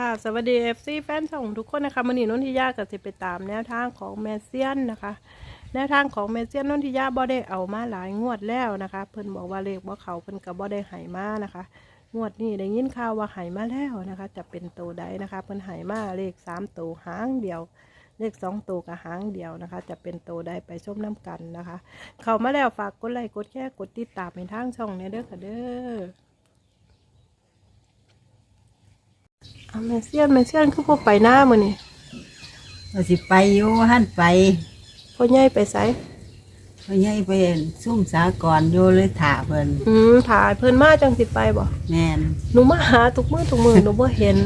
ค่ะสวัสดีเอฟซีแฟนช่องทุกคนนะคะมันนี่นนทิยากับสิไปตามแนวทางของแมเซียนนะคะ แนวทางของแมเซียนนนทิยาบ่ได้เอามาหลายงวดแล้วนะคะ เพิ่นบอกว่าเลขว่าเขาเพิ่นกับบ่ได้หายมานะคะ งวดนี้ได้ยินข่าวว่าหายมาแล้วนะคะ จะเป็นตัวใดนะคะ เพิ่นหายมาเลขสามตัวหางเดียว เลขสองตัวกับหางเดียวนะคะ จะเป็นตัวใดไปชมน้ำกันนะคะ เขามาแล้วฝากกดไลค์กดแชร์กดติดตามในทางช่องเนี่ยเด้อค่ะเด้อ เอา แม่เซียนแม่เซียนคือพวกไปหน้ามือนี่เราสิไปอยู่หันไปพ่อใหญ่ไปไสเพราะยัยไปซุ่มสากรอยู่เลยถาเพิ่นอืมถ่ายเพิ่นมาจังสิไปบ่แม่นหนูมาหาทุกมือทุกมือหนูบ่เห็น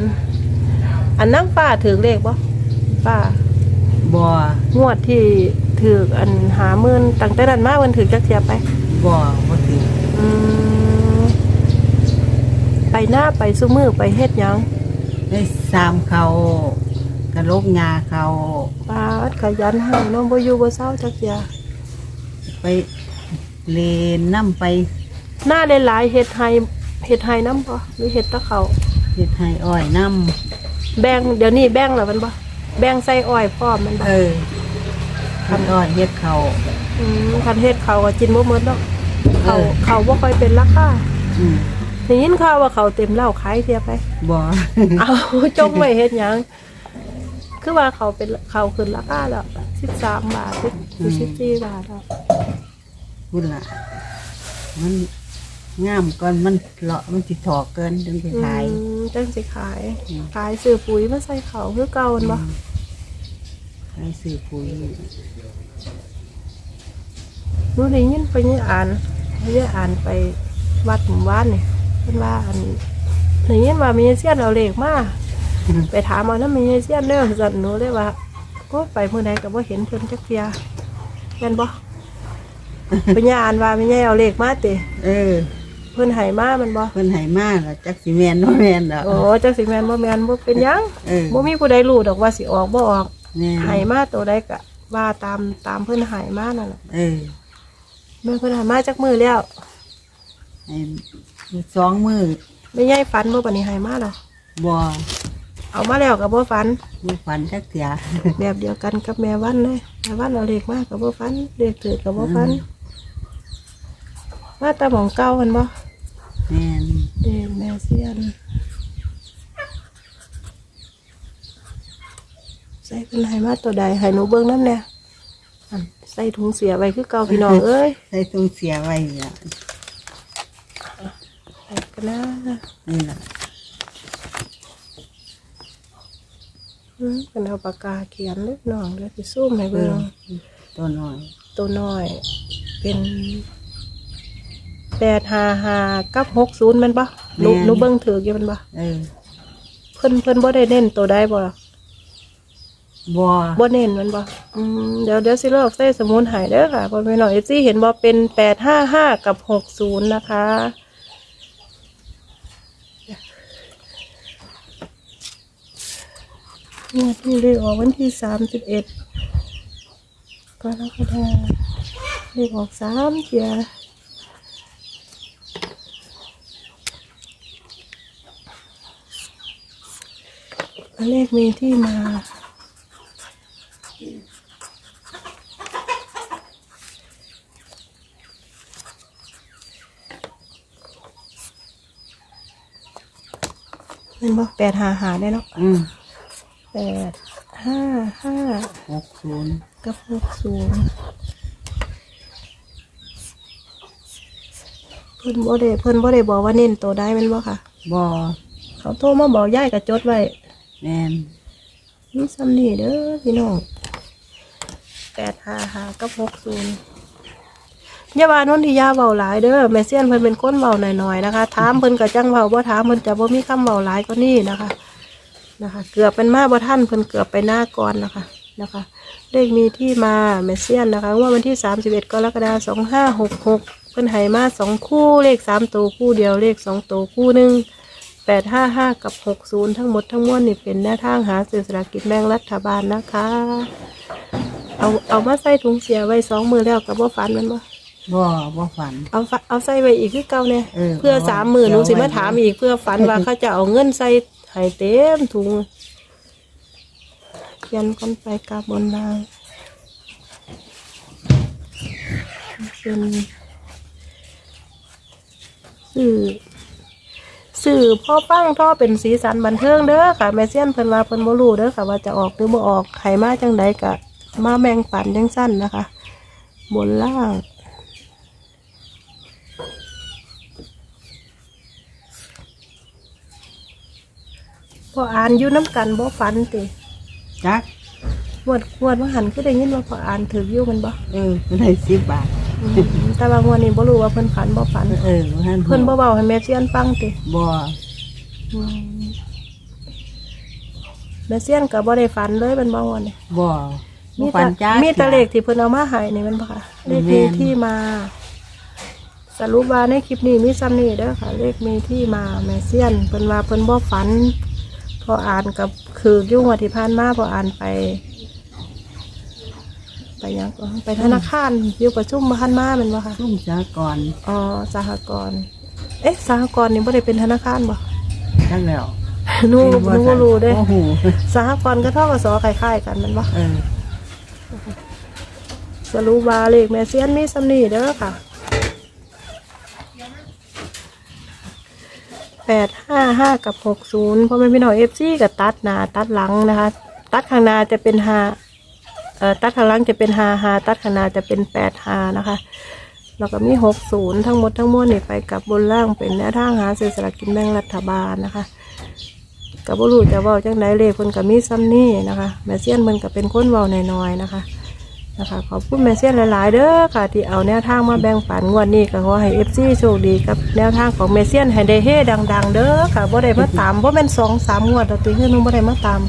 อันนั่งป้าถือเลขบ่ป้า บ่งวดที่ถืออันหาหมื่นตั้งแต่นั้นมาเพิ่นถือจักเทียไป บ่บ่ถืออืมไปหน้าไปซุมือไปเฮ็ดหยัง ได้สามเขากระลกงาเขาป้าดขยันให้น้องบ่อยู่บ่เศร้าจักเทียไปเลนน้ำไปหน้าหลายๆเฮ็ดให้เฮ็ดให้น้ำบ่หรือเฮ็ดแตะเขาเฮ็ดให้อ้อยน้แบ่งเดี๋ยวนี้แบ่งแล้วมันบ่แบ่งใส่อ้อยพร้อมมันำบ่เออคันอ้อยเฮ็ดเขาอืมคันเฮ็ดเขาก็กินบ่หมดดอกเขาเออเขาบ่ค่อยเป็นราคาอืม ได้ยินข่าวว่าเขาเต็มเหล้าขายเสียไป บ่ เอาจงไว้เฮ็ดหยัง คือว่าเขาเป็นเขาขึ้นราคาแล้ว13บาท14บาทแล้วพุ่นล่ะมันงามก่อนมันเลาะมันสิถอกเกินถึงไปขาย อืมจังสิขาย อืม ขายซื้อปุ๋ยมาใส่เขาคือเก่าแม่นบ่ขายซื้อปุ๋ยหนูได้ยินไปนี่อ่านได้อ่านไปวัดหมู่บ้านนี่ เพิ่นว่าอันได้ยินว่ามีเสียนเอาเลขมาไปถามเอาน้ำมีเสียนเด้อสันหนูเลยว่าก็ไปเมื่อใดก็บ่เห็นเพิ่นจักเทียแม่นบ่ปัญญาอ่านว่ามีไงเอาเลขมาติเออ เพิ่นให้มาแมันบ่เพิ่นให้มาแล้วจักสิแม่นบ่แม่นดอกโอ้จักสิแม่นบ่แม่นบ่เป็นหยังเออบ่มีผู้ใดรู้ดอกว่าสิออกบ่ออกแม่ให้มาตัวใดก็ว่าตามตามเพิ่นให้มานั่นแหละเออแม่เพิ่นให้มาจักมื้อแล้วให้ สองมือไม่ใหญ่ฝันบ่บัดนี้ให้มาแล้วบ่เอามาแล้วก็บ่ฝันบ่ฝันจักเถียแบบเดียวกันกับแม่วันเลยแม่วันเอาเลขมาก็บ่ฝันเลขถือก็บ่ฝันมาแต่หม่องเก่ามันบ่แม่นเด็แม่เซียนใส่เป็นไห้มาตัวใดให้หนูเบิ้งน้ำเนี่ยอันใส่ถุงเสียไว้คือเก่าพี่น้องเอ้ยใส่ตุ้งเสียไว้ล่ะใส่ กันนะนี่ล่ะอืมเป็นเอาปากกาเขียนเล็กน้องเดี๋ยวสิซูมให้เอเบิ้องตัวน้อย ตัวน้อย เป็นแปดห้าห้ากับหกศูนย์แมันปะหนูหนูเบิ้งถือกี่มันปะเออเพิ่นเพิ่นบ่ได้เน้นตัวใดบ่ล่ะบ่บ่เน้นมันบ่อืมเดี๋ยวเดี๋ยวสิลอกใส่สมุนไห้เด้อค่ะพ่อแม่น้องเอฟซีเห็นบ่เป็นแปดห้าห้ากับหกศูนย์นะคะ งวดนี้เลยออกวันที่สามสิบเอ็ดก็แล้วก็ได้เลขออกสามเทียเลขมีที่มาเป็นบ่แปดหาหาได้เนาะอืม แปดห้าห้า60กับหกศูนย์เพิ่นบ่ได้เพิ่นบ่ได้บอกว่าเน้นตัวได้แมันบ่ค่ะบ่เขาโทรมาบอกย่ายกับจดไว้แม่นนี่ซ้ำนี่เด้อพี่น้องแปดห้าหากับหกศูนย์อย่าว่านนทิยาเบาหลายเด้อแม่เซียนเพิ่นเป็นคนเบาหน่อยๆนะคะถามเพิ่นก็จังเบาบ่ถามเพิ่นจะบ่มีคำเบาหลายกว่านี้นะคะ นะคะ เกือบเป็นมาบ่ท่านเพิ่นเกือบไปหน้าก่อนนะคะนะคะเลขมีที่มาแมเซียนนะคะว่าวันที่ 31กรกฎาคม2566 เพิ่นให้มาสองคู่เลขสามตัวคู่เดียวเลขสองตัวคู่หนึ่ง855 กับ 60 ทั้งหมดทั้งมวลนี่เป็นแนวทางหาซื้อสลากกินแบ่งรัฐบาลนะคะ เอาเอามาใส่ถุงเสียไว้สองมือแล้วกับว่าฟันมันบ่บ่บ่ฝัน เอาฝเอาใส่ไว้อีกคือเก่าเนี่ยเออเพื่อเพราะว่าสามหมื่นหนูสิเดี๋ยวไว้มาถามอีกเพื่อฝันว่าเขาจะเอาเงินใส่ ไข่เต็มถุงเขียนก่อนไปกลับนล่างเป็นสื่อสื่อพ่อฟังท่อเป็นสีสันบันเทิงเด้อค่ะ แม่เซียนเพิ่นว่าเพิ่นบ่รู้เด้อค่ะ ว่าจะออกหรือบ่ออกไข่มาจังใดกะ มาแบ่งปันจังสั้นนะคะ บนล่าง พออ่านอยู่น้ำกันบ่ฝันติจักงวดงวดว่าหันคือได้ยินว่าพออ่านถืออยู่มันบ่เออมันได้สิบบาทอืมแต่ว่างวดนี้บ่รู้ว่าเพิ่นฝันบ่ฝัน เออท่านเพิ่นบ่เว้าให้แม่เซียนฟังติบ่อืมแม่เซียนก็บ่ได้ฝันเลยมันบ่งวดนี้บ่มีปัแต่นจ้ามีแต่เลขที่เพิ่นเอามาให้นี่มันบ่ค่ะเลขแม่มีนที่มา สรุปว่าในคลิปนี้มีซ้ำนี่เด้อค่ะ เลขมีที่มาแม่เซียนเพิ่นว่าเพิ่นบ่ฝันพ ออ่านกับคือยุ่งวันที่ผ่านมาพออ่านไป ไปหยังก่อนไปธนาคารอยู่ประชุมพันมาแมันบ่ค่ะซุ่มจ้าก่อนอ๋อสหกรณ์เอ๊ะสหกรณ์นี่บ่ได้เป็นธนาคารบ่จักแล้วหนูหนูบ่รู้เด้ โอ้โหสหกรณ์ก็เท่ากับสคล้ายๆกันแมันบ่เออ สรุปว่าเลขแม่เซียนมีสำนีเด้อค่ะ แปดห้าห้ากับหกศูนย์พอแม่พี่น้องเอฟซีกับตัดหนาตัดหลังนะคะ ตัดข้างหน้าจะเป็นห้าเอ่อตัดข้างหลังจะเป็นห้าห้าตัดข้างหน้าจะเป็นแปดห้านะคะแล้วก็มีหกศูนย์ทั้งหมดทั้งมวลนี่ไปกับบนล่างเป็นแนวทางหาซื้อสลากกินแบ่งรัฐบาลนะคะกับ่รู้จะเว่าจังไดเลขคนกับมีซ้ำนี่นะคะแม่เซียนมันก็เป็นคนเว้าน้อยๆนะคะ นะคะขอบคุณแม่เซียนหลาย ๆ เด้อค่ะ ที่เอาแนวทางมาแบ่งปันงวดนี้ก็ขอให้เอฟซีโชคดีกับแนวทางของแม่เซียนให้ได้เฮ่ดัง ๆ เด้อค่ะบ่ได้มาตามบ่แม่นสองสามงวดดอกติคือหนูบ่ได้มาตาม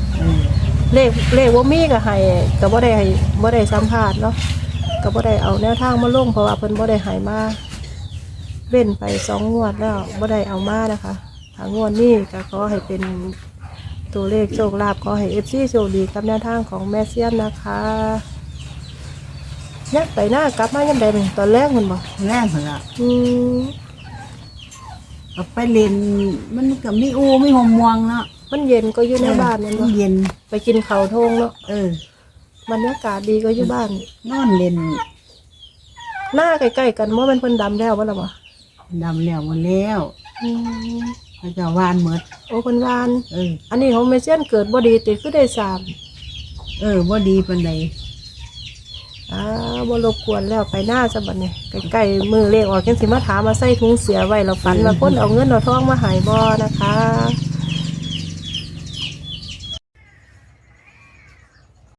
เลขเลขว่ามีก็ให้ก็บ่ได้ให้บ่ได้สัมภาษณ์เนาะก็บ่ได้เอาแนวทางมาลงเพราะว่าเพิ่นบ่ได้ให้มาเว้นไปสองงวดแล้วบ่ได้เอามานะคะทางงวดนี้ก็ขอให้เป็นตัวเลขโชคลาภขอให้ FC โชคดีกับแนวทางของแม่เซียนนะคะ ยักไปหน้ากลับมายังไดเป็นตอนแรกมันบ่แรงเหรออืมก็ไปเล่นมันก็มีอูมีหมม่วงเนาะมันเย็นก็อยู่ในบ้านนั่นมับ่เย็น ไปกินข้าวโทงเนาะเออบรรยากาศดีก็อยู่บ้าน นอนเล่นหน้าใกล้ๆกันว่ามันเพิ่นดำแล้วบ่ล่ะบ่ดำแล้วหมดแล้วอืมเขาเจะวานหมดโอ้เพิ่นวาน เออ อันนี้ของเมเซียนเกิดบ่ดีติคือได้สามเออบ่ดีปานใด อ้าบ่รบกวนแล้วไปหน้าซะบัดนี้ใกล้ๆมือเลขออกจังสิมาถามมาใส่ถุงเสียไว้แล้วฝันว่าคนเอาเงินเอาทองมาให้บ่นะคะ